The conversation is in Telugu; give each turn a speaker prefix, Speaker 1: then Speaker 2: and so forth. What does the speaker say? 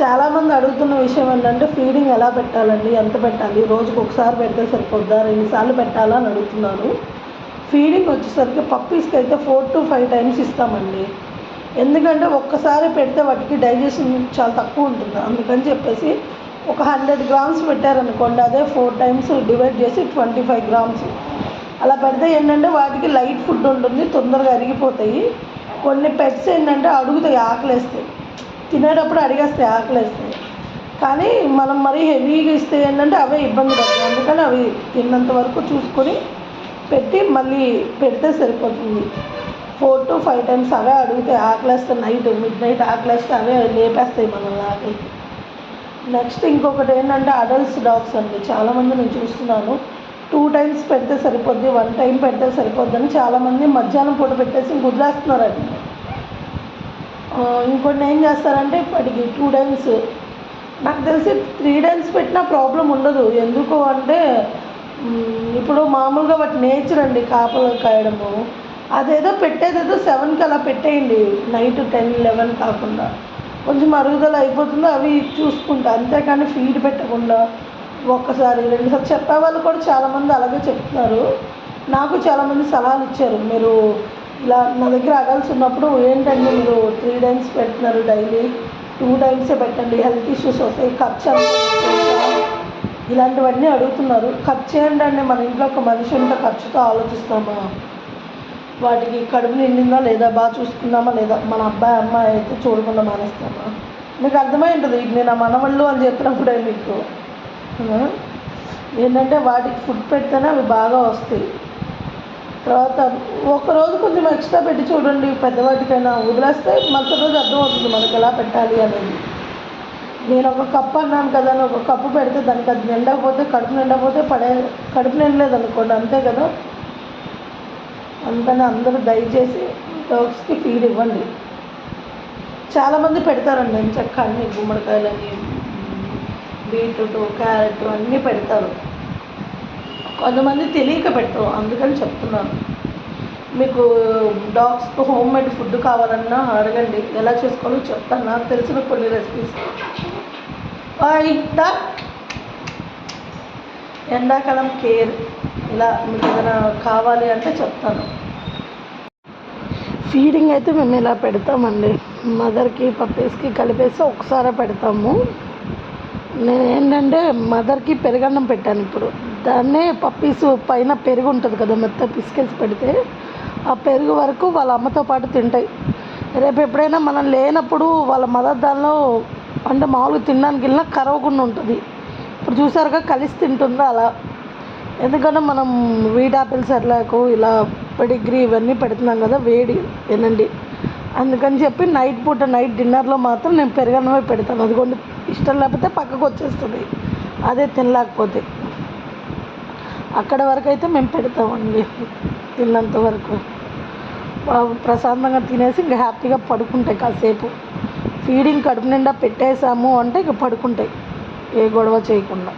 Speaker 1: చాలామంది అడుగుతున్న విషయం ఏంటంటే ఫీడింగ్ ఎలా పెట్టాలండి? ఎంత పెట్టాలి? రోజుకు ఒకసారి పెడితే సరిపోద్దా? రెండుసార్లు పెట్టాలా అని అడుగుతున్నారు. ఫీడింగ్ వచ్చేసరికి పప్పీస్కి అయితే ఫోర్ టు ఫైవ్ టైమ్స్ ఇస్తామండి. ఎందుకంటే ఒక్కసారి పెడితే వాటికి డైజెషన్ చాలా తక్కువ ఉంటుంది. అందుకని చెప్పేసి ఒక హండ్రెడ్ గ్రామ్స్ పెట్టారనుకోండి అదే ఫోర్ టైమ్స్ డివైడ్ చేసి ట్వంటీ ఫైవ్ గ్రామ్స్ అలా పెడితే ఏంటంటే వాటికి లైట్ ఫుడ్ ఉంటుంది తొందరగా అరిగిపోతాయి. కొన్ని పెట్స్ ఏంటంటే అడుగుతాయి ఆకలేస్తాయి తినేటప్పుడు అడిగేస్తాయి ఆకలేస్తాయి కానీ మనం మరీ హెవీగా ఇస్తే ఏంటంటే అవే ఇబ్బంది పడతాయి. అందుకని అవి తిన్నంత వరకు చూసుకొని పెట్టి మళ్ళీ పెడితే సరిపోతుంది. ఫోర్ టు ఫైవ్ టైమ్స్ అవే అడిగితే ఆకలేస్తే నైట్ మిడ్ నైట్ ఆకలేస్తే అవే లేపేస్తాయి మనల్ని ఆకలికి. నెక్స్ట్ ఇంకొకటి ఏంటంటే అడల్ట్స్ డాగ్స్ అండి. చాలామంది నేను చూస్తున్నాను. టూ టైమ్స్ పెడితే సరిపోద్ది వన్ టైం పెడితే సరిపోద్ది అని చాలామంది మధ్యాహ్నం పూట పెట్టేసి వదిలేస్తున్నారండి ఇంకొన్ని ఏం చేస్తారంటే ఇప్పటికి టూ టైమ్స్ నాకు తెలిసి త్రీ టైమ్స్ పెట్టినా ప్రాబ్లం ఉండదు. ఎందుకు అంటే ఇప్పుడు మామూలుగా వాటి నేచర్ అండి కాపలు కాయడము. అదేదో పెట్టేదేదో సెవెన్కి అలా పెట్టేయండి. నైట్ టెన్ లెవెన్ కాకుండా. కొంచెం అరుగుదల అయిపోతుందో అవి చూసుకుంటా. అంతేకాని ఫీడ్ పెట్టకుండా ఒక్కసారి రెండుసార్లు చెప్పే వాళ్ళు కూడా చాలామంది అలాగే చెప్తున్నారు. నాకు చాలామంది సలహాలు ఇచ్చారు. మీరు ఇలా నా దగ్గర అడల్ట్స్ ఉన్నప్పుడు ఏంటండి మీరు త్రీ టైమ్స్ పెడుతున్నారు డైలీ టూ టైమ్సే పెట్టండి. హెల్త్ ఇష్యూస్ వస్తాయి ఖర్చు ఇలాంటివన్నీ అడుగుతున్నారు. ఖర్చు ఏంటంటే మన ఇంట్లో ఒక మనిషి ఉంటే ఖర్చుతో ఆలోచిస్తామా? వాటికి కడుపు నిండిందా లేదా? బాగా చూసుకున్నామా లేదా? మన అబ్బాయి అమ్మాయి అయితే చూడకుండా మానేస్తామా? మీకు అర్థమై ఉంటుంది ఇది నేను ఆ మనవళ్ళు అని చెప్పినప్పుడే మీకు. ఏంటంటే వాటికి ఫుడ్ పెడితేనే అవి బాగా వస్తాయి. తర్వాత ఒకరోజు కొంచెం ఎక్స్ట్రా పెట్టి చూడండి పెద్దవాటికైనా వదిలేస్తే మరుసటి రోజు అర్థమవుతుంది మనకి ఎలా పెట్టాలి అనేది. నేను ఒక కప్పు అన్నాను కదా అని ఒక కప్పు పెడితే దానికి అది నిండకపోతే కడుపు నిండకపోతే పడే కడుపు నిండలేదు అనుకోండి అంతే కదా. అందుకని అందరూ దయచేసి డాగ్స్కి ఫీడ్ ఇవ్వండి. చాలామంది పెడతారండి నేను చెక్క అన్ని గుమ్మడికాయలని బీట్రూట్ క్యారెట్ అన్నీ పెడతారు. కొంతమంది తెలియక పెట్టరు అందుకని చెప్తున్నాను. మీకు డాగ్స్కి హోమ్ మేడ్ ఫుడ్ కావాలన్నా అడగండి ఎలా చేసుకోవాలో చెప్తాను. నాకు తెలిసిన కొన్ని రెసిపీస్ ఇంకా ఎండాకాలం కేర్. ఇలా మీకు ఏదైనా కావాలి అంటే చెప్తాను. ఫీడింగ్ అయితే మేము ఇలా పెడతామండి. మదర్కి పప్పీస్కి కలిపేసి ఒకసారి పెడతాము. నేను ఏంటంటే మదర్కి పెరుగన్నం పెట్టాను ఇప్పుడు. దాన్నే పప్పీస్ పైన పెరుగు ఉంటుంది కదా మెత్త పిసికేసి పెడితే ఆ పెరుగు వరకు వాళ్ళ అమ్మతో పాటు తింటాయి. రేపు ఎప్పుడైనా మనం లేనప్పుడు వాళ్ళ మదర్ దానిలో అంటే మామూలుగా తినడానికి వెళ్ళినా కరవకుండా ఉంటుంది. ఇప్పుడు చూసారుగా కలిసి తింటుందా అలా. ఎందుకంటే మనం వీట్ ఆపిల్ సెర్లాకు ఇలా పెడిగ్రీ ఇవన్నీ పెడుతున్నాం కదా వేడి తినండి. అందుకని చెప్పి నైట్ పూట నైట్ డిన్నర్లో మాత్రం నేను పెరగనమే పెడతాను. అదిగోండి ఇష్టం లేకపోతే పక్కకు వచ్చేస్తుంది. అదే తినలేకపోతే. అక్కడ వరకు అయితే మేము పెడతామండి తిన్నంత వరకు. ప్రశాంతంగా తినేసి ఇంకా హ్యాపీగా పడుకుంటాయి కాసేపు. ఫీడింగ్ కడుపు నిండా పెట్టేసాము అంటే ఇక పడుకుంటాయి. ఏ గొడవ చేయకుండా.